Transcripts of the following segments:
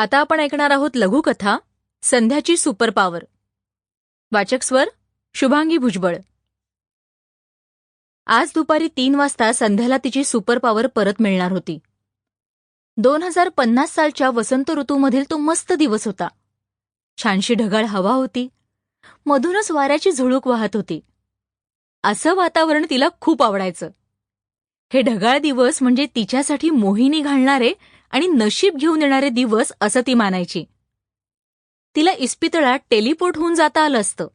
आता आपण ऐकणार आहोत लघुकथा संध्याची सुपर पॉवर वाचक स्वर शुभांगी भुजबळ. आज दुपारी तीन वाजता संध्याला तिची सुपर पॉवर परत मिळणार होती. दोन हजार पन्नास सालच्या वसंत ऋतूमधील तो मस्त दिवस होता. छानशी ढगाळ हवा होती. मधूनच वाऱ्याची झुळूक वाहत होती. असं वातावरण तिला खूप आवडायचं. हे ढगाळ दिवस म्हणजे तिच्यासाठी मोहिनी घालणारे आणि नशीब घेऊन येणारे दिवस असं ती मानायची. तिला इस्पितळात टेलिपोर्ट होऊन जाता आलं असतं.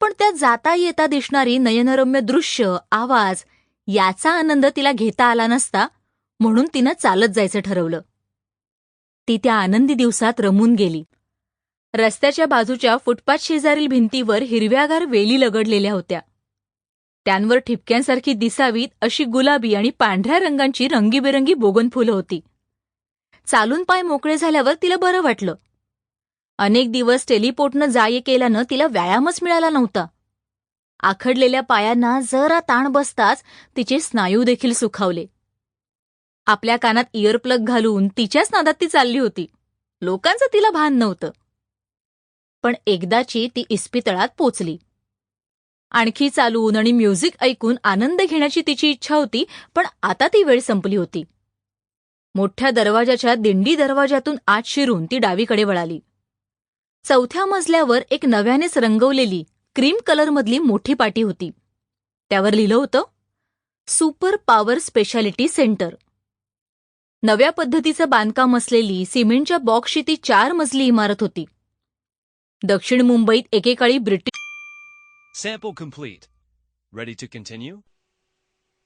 पण त्या जाता येता दिसणारी नयनरम्य दृश्य आवाज याचा आनंद तिला घेता आला नसता म्हणून तिनं चालत जायचं ठरवलं. ती त्या आनंदी दिवसात रमून गेली. रस्त्याच्या बाजूच्या फुटपाथ शेजारील भिंतीवर हिरव्यागार वेली लगडलेल्या होत्या. त्यांवर ठिपक्यांसारखी दिसावीत अशी गुलाबी आणि पांढऱ्या रंगांची रंगीबेरंगी बोगनफुलं होती. चालून पाय मोकळे झाल्यावर तिला बरं वाटलं. अनेक दिवस टेलिपोर्टनं जा केल्यानं तिला व्यायामच मिळाला नव्हता. आखडलेल्या पायांना जरा ताण बसताच तिचे स्नायू देखील सुखावले. आपल्या कानात इयरप्लग घालून तिच्याच नादात ती चालली होती. लोकांचं तिला भान नव्हतं. पण एकदाची ती इस्पितळात पोचली. आणखी चालून आणि म्युझिक ऐकून आनंद घेण्याची तिची इच्छा होती पण आता ती वेळ संपली होती. मोठ्या दरवाजाच्या दिंडी दरवाजातून आत शिरून ती डावीकडे वळाली. चौथ्या मजल्यावर एक नव्यानेच रंगवलेली क्रीम कलरमधली मोठी पाटी होती. त्यावर लिहिलं होतं सुपर पॉवर स्पेशालिटी सेंटर. नव्या पद्धतीचं बांधकाम असलेली सिमेंटच्या बॉक्सची ती चार मजली इमारत होती. दक्षिण मुंबईत एकेकाळी ब्रिटिश